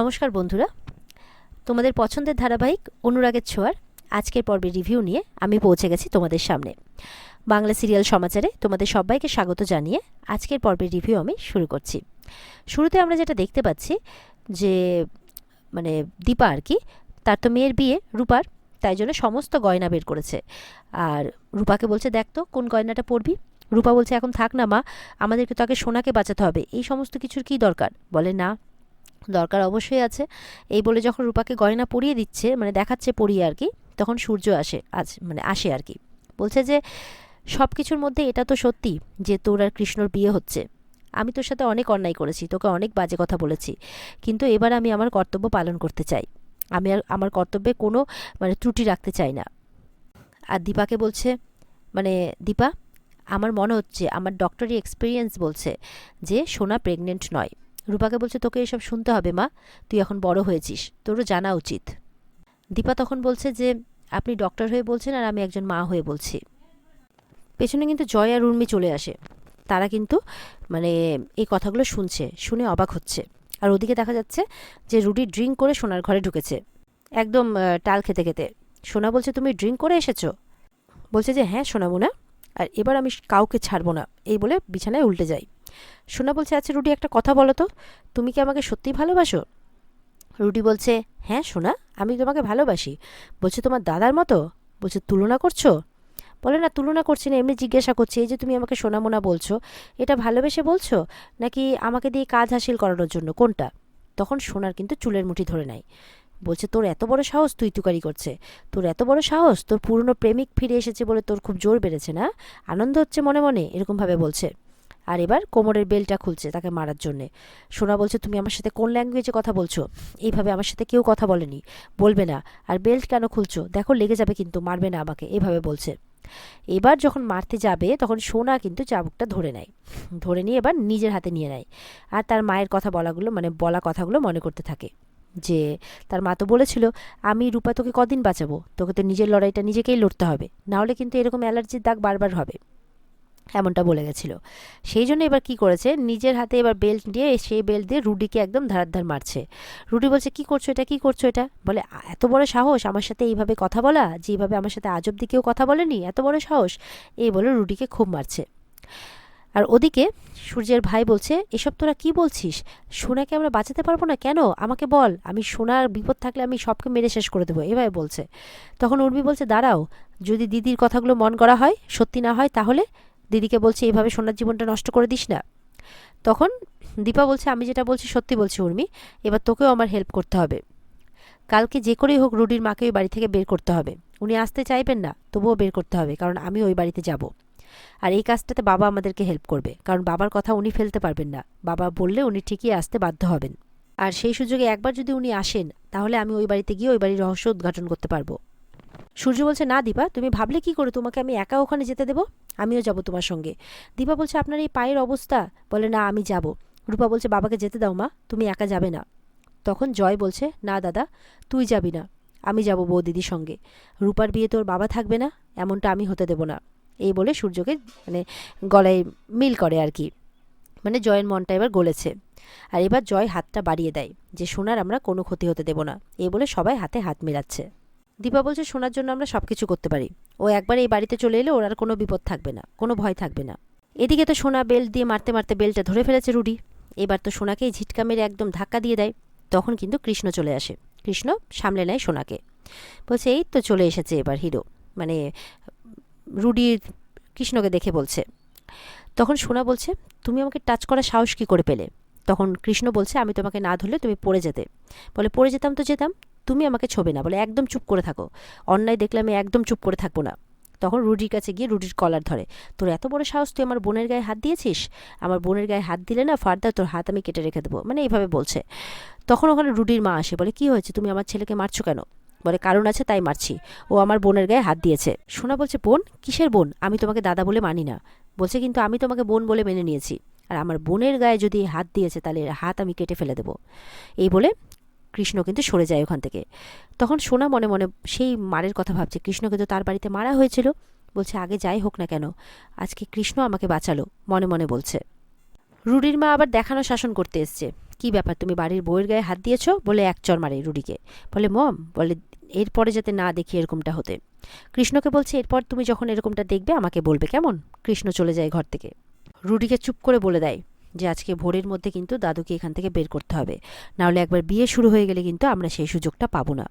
নমস্কার বন্ধুরা। তোমাদের পছন্দের ধারাবাহিক অনুরাগের ছোঁয়ার আজকের পর্বের রিভিউ নিয়ে আমি পৌঁছে গেছি তোমাদের সামনে। বাংলা সিরিয়াল সমাচারে তোমাদের সবাইকে স্বাগত জানিয়ে আজকের পর্বের রিভিউ আমি শুরু করছি। শুরুতে আমরা যেটা দেখতে পাচ্ছি যে মানে দীপা আর কি, তার তো মেয়ের বিয়ে রূপার, তাই জন্য সমস্ত গয়না বের করেছে। আর রূপাকে বলছে, দেখ তো, কোন গয়নাটা পরবি? রূপা বলছে, এখন থাক না মা, আমাদেরকে তো আগে সোনাকে বাঁচাতে হবে, এই সমস্ত কিছুর কী দরকার? বলে, না দরকার অবশ্যই আছে। এই বলে যখন রূপাকে গয়না পরিয়ে দিচ্ছে মানে দেখাচ্ছে পরিয়ে আর কি, তখন সূর্য আসে, আজ মানে আসে আর কি। বলছে যে সব কিছুর মধ্যে এটা তো সত্যি যে তোর আর কৃষ্ণর বিয়ে হচ্ছে। আমি তোর সাথে অনেক অন্যায় করেছি, তোকে অনেক বাজে কথা বলেছি, কিন্তু এবার আমি আমার কর্তব্য পালন করতে চাই। আমি আর আমার কর্তব্যে কোনো মানে ত্রুটি রাখতে চাই না। আর দীপাকে বলছে মানে দীপা, আমার মনে হচ্ছে, আমার ডক্টরি এক্সপিরিয়েন্স বলছে যে সোনা প্রেগনেন্ট নয়। রূপাকে বলছে, তোকে এসব শুনতে হবে, মা। তুই এখন বড় হয়েছিস। তোরও জানা উচিত। দীপা তখন বলছে যে, আপনি ডক্টর হয়ে বলছেন আর আমি একজন মা হয়ে বলছি। পেছনে কিন্তু জয় আর উর্মি চলে আসে। তারা কিন্তু মানে এই কথাগুলো শুনছে, শুনে অবাক হচ্ছে। আর ওদিকে দেখা যাচ্ছে যে, রুডি ড্রিঙ্ক করে সোনার ঘরে ঢুকেছে। একদম টাল খেতে খেতে। সোনা বলছে, তুমি ড্রিঙ্ক করে এসেছ? বলছে যে হ্যাঁ সোনাবো না আর এবার আমি কাউকে ছাড়বো না। এই বলে বিছানায় উল্টে যাই সোনা বলছে আচ্ছা রুডি, একটা কথা বলো তো। তুমি কি আমাকে সত্যিই ভালোবাসো? রুডি বলছে হ্যাঁ সোনা, আমি তোমাকে ভালোবাসি। বলছে, তোমার দাদার মতো? বলছে, তুলনা করছ? বলে, না, তুলনা করছি না, এমনি জিজ্ঞাসা করছি, এই যে তুমি আমাকে সোনামোনা বলছো, এটা ভালোবেসে বলছো? নাকি আমাকে দিয়ে কাজ হাসিল করানোর জন্য, কোনটা? তখন সোনার কিন্তু চুলের মুঠি ধরে নেয় বলছে, তোর এত বড় সাহস তুই তুকারি করছে। তোর এত বড় সাহস, তোর পুরনো প্রেমিক ফিরে এসেছে বলে তোর খুব জোর বেড়েছে, না? আনন্দ হচ্ছে মনে মনে, এরকমভাবে বলছে। আর এবার কোমরের বেলটা খুলছে তাকে মারার জন্যে। সোনা বলছে, তুমি আমার সাথে কোন ল্যাঙ্গুয়েজে কথা বলছো? এইভাবে আমার সাথে কেউ কথা বলেনি। বলবে না। আর বেল্ট কেন খুলছো? দেখো, লেগে যাবে কিন্তু, মারবে না আমাকে। এভাবে বলছে। এবার যখন মারতে যাবে, তখন সোনা কিন্তু চাবুকটা ধরে নেয়। ধরে নিয়ে এবার নিজের হাতে নিয়ে নেয়। আর তার মায়ের কথা বলাগুলো মানে বলা কথাগুলো মনে করতে থাকে। যে, তার মা তো বলেছিল, আমি রূপা তোকে কদিন বাঁচাবো? তোকে তো নিজের লড়াইটা নিজেকেই লড়তে হবে। নাহলে কিন্তু এরকম অ্যালার্জির দাগ বারবার হবে। এমনটা বলে গেছিল। সেই জন্য এবার কি করেছে, নিজের হাতে এবার বেল্ট দিয়ে সেই বেল্ট দিয়ে রুডিকে একদম ধারার মারছে। রুডি বলছে, কি করছ এটা? কি করছ এটা? বলে এত বড় সাহস, আমার সাথে এইভাবে কথা বলা, যে এইভাবে আমার সাথে আজব দিকেও কথা বলেনি, এত বড় সাহস। এই বলে রুডিকে খুব মারছে। আর ওদিকে সূর্যের ভাই বলছে, এসব তোরা কি বলছিস? সোনাকে আমরা বাঁচাতে পারব না কেন? আমাকে বল, আমি সোনার বিপদ থাকলে আমি সবকে মেরে শেষ করে দেবো। এভাবে বলছে। তখন উর্মি বলছে, দাঁড়াও, যদি দিদির কথাগুলো মন করা হয়, সত্যি না হয় তাহলে দিদিকে বলছে এইভাবে সোনার জীবনটা নষ্ট করে দিস না। তখন দীপা বলছে, আমি যেটা বলছি সত্যি বলছি উর্মি, এবার তোকেও আমার হেল্প করতে হবে। কালকে যে করেই হোক রুডির মাকে ওই বাড়ি থেকে বের করতে হবে। উনি আসতে চাইবেন না, তবুও বের করতে হবে, কারণ আমি ওই বাড়িতে যাব। আর এই কাজটাতে বাবা আমাদেরকে হেল্প করবে, কারণ বাবার কথা উনি ফেলতে পারবেন না। বাবা বললে উনি ঠিকই আসতে বাধ্য হবেন। আর সেই সুযোগে একবার যদি উনি আসেন, তাহলে আমি ওই বাড়িতে গিয়ে ওই বাড়ির রহস্য উদ্ঘাটন করতে পারব। সূর্য বলছে, না দীপা, তুমি ভাবলে কি করে? তোমাকে আমি একা ওখানে যেতে দেবো? আমিও যাব তোমার সঙ্গে। দীপা বলছে, আপনার এই পায়ের অবস্থা? বলে, না, আমি যাব। রূপা বলছে, বাবাকে যেতে দাও মা, তুমি একা যাবে না। তখন জয় বলছে, না দাদা, তুই যাবি না, আমি যাব বউ দিদির সঙ্গে। রূপার বিয়ে তোর বাবা থাকবে না, এমনটা আমি হতে দেব না। এই বলে সূর্যকে মানে গলায় মিল করে আর কি। মানে জয়ের মনটা এবার গলেছে। আর এবার জয় হাতটা বাড়িয়ে দেয়, যে সোনার আমরা কোনো ক্ষতি হতে দেব না। এই বলে সবাই হাতে হাত মেলাচ্ছে। দীপা বলছে, শোনার জন্য আমরা সব কিছু করতে পারি। ও একবার এই বাড়িতে চলে এলে ওর আর কোনো বিপদ থাকবে না, কোনো ভয় থাকবে না। এদিকে তো সোনা বেল্ট দিয়ে মারতে মারতে বেল্টটা ধরে ফেলেছে রুডি। এবার তো সোনাকেই ঝিটকা মেরে একদম ধাক্কা দিয়ে দেয়। তখন কিন্তু কৃষ্ণ চলে আসে। কৃষ্ণ সামলে নেয় সোনাকে। বলছে, এই তো চলে এসেছে এবার হিরো। মানে রুডি কৃষ্ণকে দেখে বলছে। তখন সোনা বলছে, তুমি আমাকে টাচ করার সাহস কী করে পেলে? তখন কৃষ্ণ বলছে, আমি তোমাকে না ধরলে তুমি পড়ে যেতে। বলে, পড়ে যেতাম তো যেতাম তুমি আমাকে ছোবে না, বলে একদম চুপ করে থাকো। অন্যায় দেখলে আমি একদম চুপ করে থাকব না। তখন রুডির কাছে গিয়ে রুডির কলার ধরে, তোর এত বড় সাহস তুই আমার বোনের গায়ে হাত দিয়েছিস? আমার বোনের গায়ে হাত দিলে না ফার্দার তোর হাত আমি কেটে রেখে দেবো? মানে এইভাবে বলছে। তখন ওখানে রুডির মা আসে, বলে, কি হয়েছে? তুমি আমার ছেলেকে মারছো কেন? বলে, কারণ আছে তাই মারছি। ও আমার বোনের গায়ে হাত দিয়েছে। সোনা বলছে, বোন? কিসের বোন? আমি তোমাকে দাদা বলে মানি না। বলছে, কিন্তু আমি তোমাকে বোন বলে মেনে নিয়েছি। আর আমার বোনের গায়ে যদি হাত দিয়েছে, তাহলে হাত আমি কেটে ফেলে দেবো। এই বলে কৃষ্ণ কিন্তু সরে যায় ওখান থেকে। তখন সোনা মনে মনে সেই মারের কথা ভাবছে কৃষ্ণকে তো তার বাড়িতে মারা হয়েছিল। বলছে, আগে যাই হোক না কেন, আজকে কৃষ্ণ আমাকে বাঁচালো, মনে মনে বলছে। রুডির মা আবার দেখানো শাসন করতে এসছে, কি ব্যাপার, তুমি বাড়ির বউয়ের গায়ে হাত দিয়েছ? বলে এক চর মারে রুডিকে। বলে, মম, বলে, এরপরে যাতে না দেখি এরকমটা হতে। কৃষ্ণকে বলছে, এরপর তুমি যখন এরকমটা দেখবে, আমাকে বলবে কেমন? কৃষ্ণ চলে যায় ঘর থেকে। রুডিকে চুপ করে বলে দেয় যে আজকে ভোরের মধ্যে কিন্তু দাদুকে এখান থেকে বের করতে হবে। নাহলে একবার বিয়ে শুরু হয়ে গেলে কিন্তু আমরা সেই সুযোগটা পাবো না।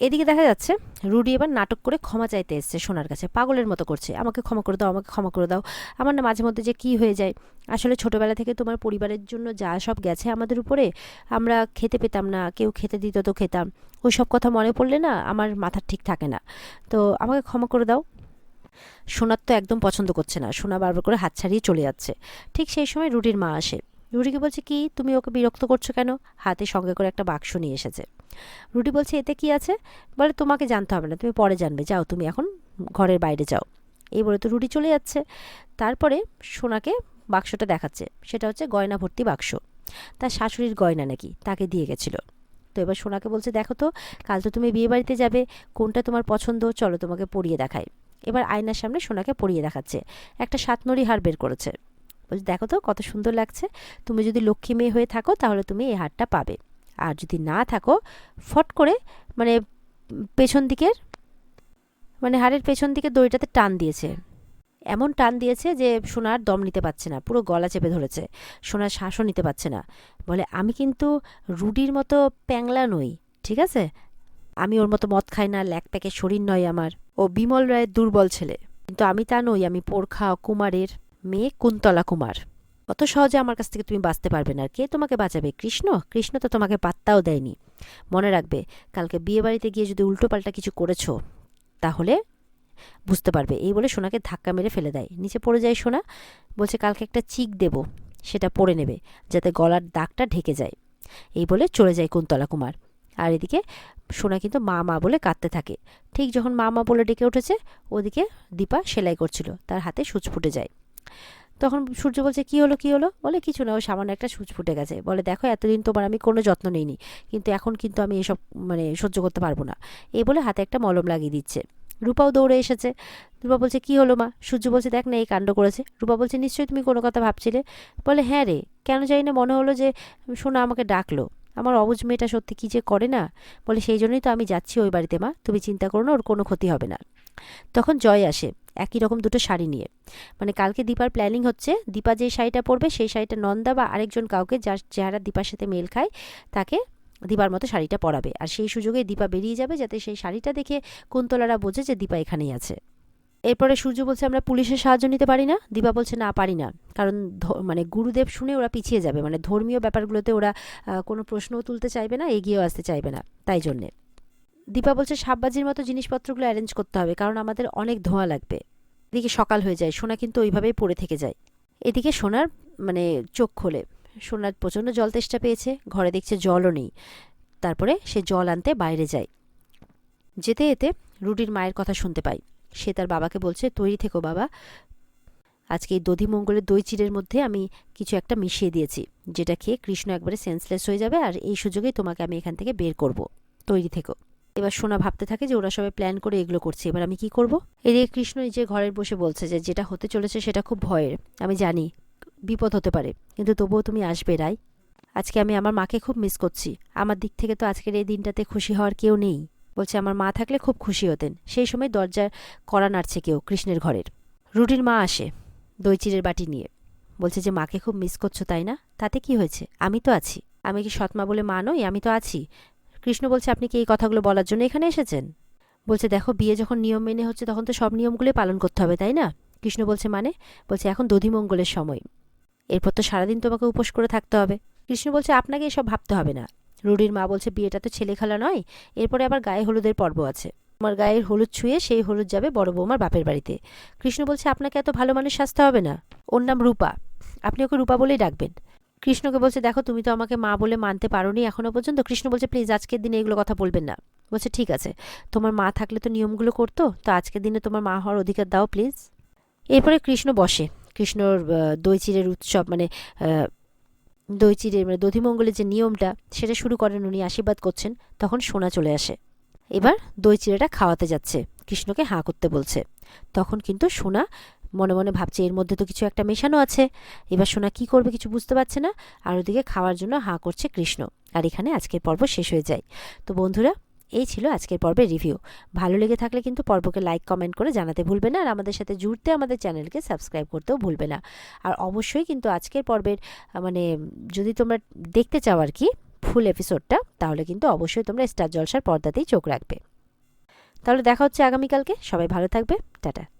এদিকে দেখা যাচ্ছে, রুডি এবার নাটক করে ক্ষমা চাইতে এসছে সোনার কাছে। পাগলের মতো করছে। আমাকে ক্ষমা করে দাও, আমাকে ক্ষমা করে দাও। আমার না মাঝে মধ্যে যে কী হয়ে যায়। আসলে ছোটোবেলা থেকে তোমার পরিবারের জন্য যা সব গেছে আমাদের উপরে, আমরা খেতে পেতাম না, কেউ খেতে দিত তো খেতাম। ওই সব কথা মনে পড়লে না আমার মাথা ঠিক থাকে না। তো আমাকে ক্ষমা করে দাও। সোনার তো একদম পছন্দ করছে না। সোনা বারবার করে হাত ছাড়িয়ে চলে যাচ্ছে। ঠিক সেই সময় রুডির মা আসে। রুডিকে বলছে, কি? তুমি ওকে বিরক্ত করছ কেন? হাতে সঙ্গে করে একটা বাক্স নিয়ে এসেছে। রুটি বলছে, এতে কি আছে? বলে, তোমাকে জানতে হবে না, তুমি পরে জানবে। যাও, তুমি এখন ঘরের বাইরে যাও। এই বলে তো রুটি চলে যাচ্ছে। তারপরে সোনাকে বাক্সটা দেখাচ্ছে। সেটা হচ্ছে গয়না ভর্তি বাক্স। তার শাশুড়ির গয়না নাকি, তাকে দিয়ে গেছিল। তো এবার সোনাকে বলছে, দেখো তো, কাল তো তুমি বিয়ে বাড়িতে যাবে। কোনটা তোমার পছন্দ? চলো তোমাকে পরিয়ে দেখাই। এবার আয়নার সামনে সোনাকে পরিয়ে দেখাচ্ছে। একটা সাতনড়ি হার বের করেছে। বলছে, দেখো তো, কত সুন্দর লাগছে। তুমি যদি লক্ষ্মী মেয়ে হয়ে থাকো, তাহলে তুমি এই হারটা পাবে। আর যদি না থাকো, ফট করে মানে পেছন দিকের মানে হাড়ের পেছন দিকে দড়িটাতে টান দিয়েছে। এমন টান দিয়েছে যে সোনার দম নিতে পারছে না, পুরো গলা চেপে ধরেছে। সোনার শ্বাসও নিতে পারছে না। বলে, আমি কিন্তু রুডির মতো প্যাংলা নই, ঠিক আছে? আমি ওর মতো মদ খাই না ল্যাক প্যাকের শরীর নয় আমার। ও বিমল রায়ের দুর্বল ছেলে। কিন্তু আমি তা নই, আমি পোরখা কুমারের মেয়ে কুন্তলা কুমার। অত সহজে আমার কাছ থেকে তুমি বাঁচতে পারবে না। আর কে তোমাকে বাঁচাবে? কৃষ্ণ? কৃষ্ণ তো তোমাকে পাত্তাও দেয়নি। মনে রাখবে, কালকে বিয়ে বাড়িতে গিয়ে যদি উল্টোপাল্টা কিছু করেছ, তাহলে বুঝতে পারবে। এই বলে সোনাকে ধাক্কা মেরে ফেলে দেয়। নিচে পড়ে যায় সোনা, বলছে, কালকে একটা চিক দেব, সেটা পড়ে নেবে, যাতে গলার দাগটা ঢেকে যায়। এই বলে চলে যায় কুন্তলা কুমার। আর এদিকে সোনা কিন্তু মা মা বলে কাঁদতে থাকে। ঠিক যখন মা মা বলে ডেকে উঠেছে, ওদিকে দীপা সেলাই করছিল, তার হাতে সূচ ফুটে যায়। তখন সূর্য বলছে, কি হলো কি হলো? বলে, কিছু না, ও সামান্য একটা সূচ ফুটে গেছে। বলে, দেখো, এতদিন তোমার আমি কোনো যত্ন নিইনি, কিন্তু এখন কিন্তু আমি এসব মানে সহ্য করতে পারব না। এই বলে হাতে একটা মলম লাগিয়ে দিচ্ছে। রূপাও দৌড়ে এসেছে। রূপা বলছে, কি হলো, মা? সূর্য বলছে, দেখ না, এই কাণ্ড করেছে। রূপা বলছে, নিশ্চয়ই তুমি কোনো কথা ভাবছিলে? বলে হ্যাঁ রে, কেন জানি না, মনে হলো যে সোনা আমাকে ডাকলো। আমার অবুজ মেয়েটা সত্যি কী যে করে না? বলে, সেই জন্যই তো আমি যাচ্ছি ওই বাড়িতে, মা। তুমি চিন্তা করো না, ওর কোনো ক্ষতি হবে না। তখন জয় আসে, একই রকম দুটো শাড়ি নিয়ে। মানে কালকে দীপার প্ল্যানিং হচ্ছে, দীপা যে শাড়িটা পরবে, সেই শাড়িটা নন্দা বা আরেকজন কাউকে যার চেহারা দীপার সাথে মেল খায়, তাকে দীপার মতো শাড়িটা পরাবে। আর সেই সুযোগে দীপা বেরিয়ে যাবে, যাতে সেই শাড়িটা দেখে কুন্তলারা বোঝে যে দীপা এখানেই আছে। এরপরে সূর্য বলছে, আমরা পুলিশের সাহায্য নিতে পারি না? দীপা বলছে, না, পারি না। কারণ মানে গুরুদেব শুনে ওরা পিছিয়ে যাবে। মানে ধর্মীয় ব্যাপারগুলোতে ওরা কোনো প্রশ্নও তুলতে চাইবে না, এগিয়েও আসতে চাইবে না, তাই জন্যে। দীপা বলছে সাববাজির মতো জিনিসপত্রগুলো অ্যারেঞ্জ করতে হবে, কারণ আমাদের অনেক ধোঁয়া লাগবে। এদিকে সকাল হয়ে যায়, সোনা কিন্তু ওইভাবেই পড়ে থেকে যায়। এদিকে সোনার মানে চোখ খোলে। সোনার প্রচণ্ড জল তেষ্টা পেয়েছে, ঘরে দেখছে জলও নেই। তারপরে সে জল আনতে বাইরে যায়। যেতে যেতে রুডির মায়ের কথা শুনতে পাই। সে তার বাবাকে বলছে, তৈরি থেকো বাবা। আজকে এই দধিমঙ্গলের দই চিড়ের মধ্যে আমি কিছু একটা মিশিয়ে দিয়েছি, যেটা খেয়ে কৃষ্ণ একবারে সেন্সলেস হয়ে যাবে আর এই সুযোগেই তোমাকে আমি এখান থেকে বের করব। তৈরি থেকো। এবার সোনা ভাবতে থাকে যে ওরা সবাই প্ল্যান করে এগুলো করছে, এবার আমি কি করব? এদিকে কৃষ্ণ যে ঘরের বসে বলছে যে যেটা হতে চলেছে সেটা খুব ভয়ের, আমি জানি বিপদ হতে পারে, কিন্তু তবুও তুমি আসবে, রাই। আজকে আমি আমার মাকে খুব মিস করছি, আমার দিক থেকে তো আজকের এই দিনটাতে খুশি হওয়ার কেউ নেই। বলছে, আমার মা থাকলে খুব খুশি হতেন। সেই সময় দরজার কড়া নাড়ছে কেউ, কৃষ্ণের ঘরের। রুটির মা আসে, দই চিড়ের বাটি নিয়ে। বলছে যে, মাকে খুব মিস করছ, তাই না? তাতে কি হয়েছে? আমি তো আছি। আমি কি সৎমা বলে মা নই? আমি তো আছি। কৃষ্ণ বলছে, আপনি কি এই কথাগুলো বলার জন্য এখানে এসেছেন? বলছে, দেখো, বিয়ে যখন নিয়ম মেনে হচ্ছে, তখন তো সব নিয়মগুলোই পালন করতে হবে, তাই না? কৃষ্ণ বলছে মানে? বলছে, এখন দধিমঙ্গলের সময়। এরপর তো সারাদিন তোমাকে উপোস করে থাকতে হবে। কৃষ্ণ বলছে, আপনাকে এসব ভাবতে হবে না। রুডির মা বলছে, বিয়েটা তো ছেলে খেলা নয়, এরপরে আবার গায়ে হলুদের পর্ব আছে। তোমার গায়ের হলুদ ছুঁয়ে সেই হলুদ যাবে বড় বৌমার বাপের বাড়িতে। কৃষ্ণ বলছে, আপনাকে এত ভালো মানুষ সাজতে হবে না। ওর নাম রূপা। আপনি ওকে রূপা বলেই ডাকবেন। কৃষ্ণকে বলছে, দেখো, তুমি তো আমাকে মা বলে মানতে পারোনি এখনও পর্যন্ত। কৃষ্ণ বলছে, প্লিজ, আজকের দিনে এগুলো কথা বলবেন না। বলছে, ঠিক আছে। তোমার মা থাকলে তো নিয়মগুলো করতো, তো আজকের দিনে তোমার মা হওয়ার অধিকার দাও, প্লিজ। এরপরে কৃষ্ণ বসে। কৃষ্ণর দই চিরের উৎসব মানে দই চিড়ে মানে দধিমঙ্গলের যে নিয়মটা, সেটা শুরু করেন উনি, আশীর্বাদ করছেন, তখন সোনা চলে আসে। এবার দই চিড়েটা খাওয়াতে যাচ্ছে, কৃষ্ণকে হাঁ করতে বলছে। তখন কিন্তু সোনা মনে মনে ভাবছে, এর মধ্যে তো কিছু একটা মেশানো আছে। এবার সোনা কি করবে কিছু বুঝতে পারছে না, আর ওদিকে খাওয়ার জন্য হাঁ করছে কৃষ্ণ। আর এখানে আজকের পর্ব শেষ হয়ে যায়। তো বন্ধুরা এই ছিল আজকের পর্বের রিভিউ। ভালো লেগে থাকলে কিন্তু পর্বকে লাইক, কমেন্ট করে জানাতে ভুলবে না আর আমাদের সাথে জুড়তে আমাদের চ্যানেলকে সাবস্ক্রাইব করতেও ভুলবে না। আর অবশ্যই কিন্তু আজকের পর্বের মানে যদি তোমরা দেখতে চাও আর কি ফুল এপিসোডটা, তাহলে কিন্তু অবশ্যই তোমরা স্টার জলসার পর্দাতেই চোখ রাখবে। তাহলে দেখা হচ্ছে আগামীকালকে। সবাই ভালো থাকবে। টাটা।